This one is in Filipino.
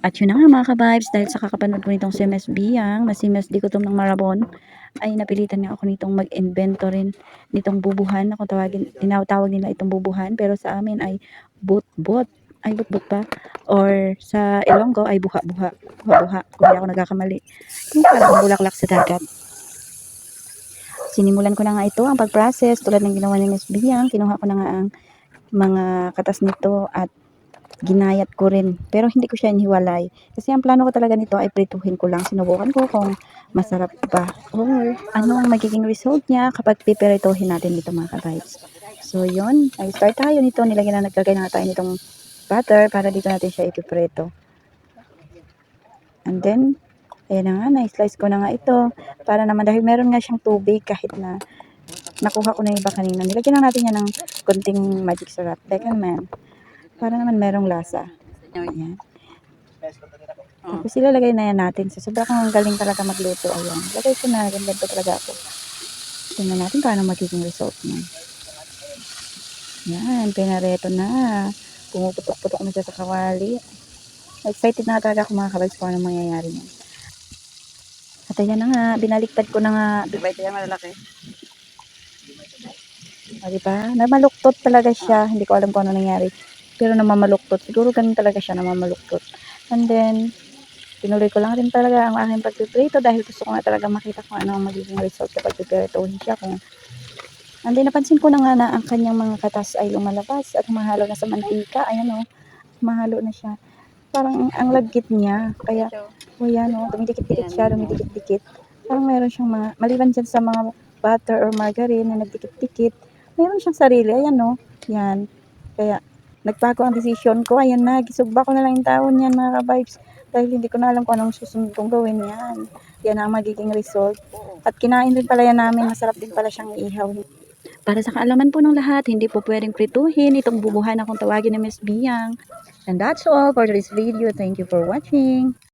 At yun na nga mga ka-vibes, dahil sa kakapanood ko nitong si Ms. Biyang, na si Ms. Dikotom ng Marabon, ay napilitan nga ako nitong mag-invento rin nitong bubuhan. Ako tawagin, tinawag nila itong bubuhan, pero sa amin ay bot-bot. Ay, bot-bot ba? Or sa Ilonggo ay buha-buha. Buha-buha, kung hindi ako nagkakamali. Yung parang bulaklak sa dagat. Sinimulan ko na nga ito, ang pag-process, tulad ng ginawa ni Ms. Biyang, kinuha ko na nga ang mga katas nito at ginayat ko rin. Pero hindi ko siya inihiwalay. Kasi ang plano ko talaga nito ay prituhin ko lang. Sinubukan ko kung masarap ba. Or ano ang magiging result niya kapag pipirituhin natin dito mga ka-vibes. So yun, ay start tayo nito. Nilagyan na naglagay na tayo nitong butter para dito natin siya ipiprito. And then, ayan na nga, na-slice ko na nga ito. Para naman dahil meron nga siyang tubig kahit na nakuha ko na iba kanina. Nilagyan na natin yan ng konting magic syrup. Teka naman. Para naman merong lasa. Ayan. Tapos ilalagay na yan natin. So, sobrang ang galing talaga magluto. Ayan. Lagay ko na. Ganito talaga ako. Tingnan natin paano magiging result niya. Yan. Pinareto na. Pumuputok-putok na siya sa kawali. Excited na talaga ako mga kabag kung ano mangyayari niyan. At ayan na nga. Binaliktad ko na nga. Di ba ito yung malalaki? O, di ba? Namaluktot talaga siya. Hindi ko alam kung ano nangyari. Pero namamaluktot. Siguro ganun talaga siya, namamaluktot. And then, tinuloy ko lang rin talaga ang aking pagpiprito dahil gusto ko nga talaga makita kung ano ang magiging result kapag pipiritohin siya. Kung... And then, napansin ko na nga na ang kanyang mga katas ay lumalabas at mahalo na sa mantika. Ayan o, mahalo na siya. Parang ang lagkit niya. Kaya, o yan o, dumidikit-dikit siya, dumidikit-dikit. Parang meron siyang mga, maliban dyan sa mga butter or margarine na nagdikit-dikit, meron siyang sarili. Ayan o, yan. Kaya, nagbago ang decision ko. Ayan na, gisugba ko na lang yung taon yan mga ka-vibes. Dahil hindi ko na alam kung anong susunod kong gawin yan. Yan ang magiging result. At kinain din pala yan namin. Masarap din pala siyang ihaw. Para sa kaalaman po ng lahat, hindi po pwedeng prituhin itong bubuhan akong tawagin na Miss Biyang. And that's all for this video. Thank you for watching.